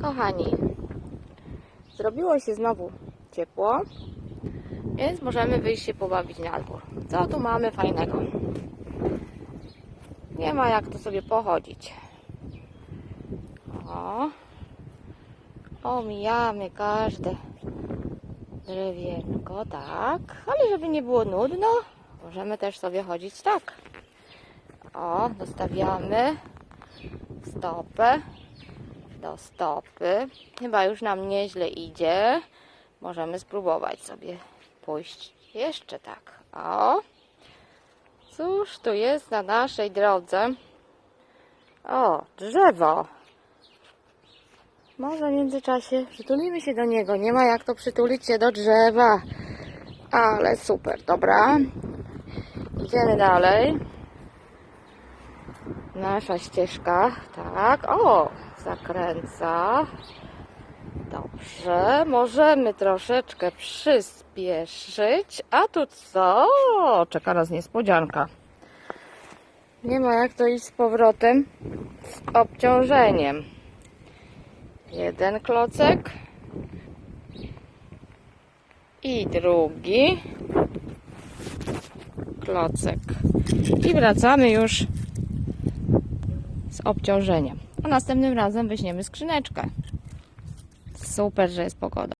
Kochani, zrobiło się znowu ciepło, więc możemy wyjść się pobawić na dwór. Co tu mamy fajnego? Nie ma jak tu sobie pochodzić. O, omijamy każde drewienko, tak, ale żeby nie było nudno, możemy też sobie chodzić tak. O, dostawiamy stopę do stopy. Chyba już nam nieźle idzie. Możemy spróbować sobie pójść jeszcze tak. O, cóż tu jest na naszej drodze? O, drzewo. Może w międzyczasie przytulimy się do niego. Nie ma jak to przytulić się do drzewa. Ale super, dobra. Idziemy dalej. Nasza ścieżka, tak. O, zakręca. Dobrze, możemy troszeczkę przyspieszyć. A tu co? Czeka nas niespodzianka. Nie ma jak to iść z powrotem z obciążeniem. Jeden klocek i drugi klocek. I wracamy już z obciążeniem. A następnym razem weźmiemy skrzyneczkę. Super, że jest pogoda.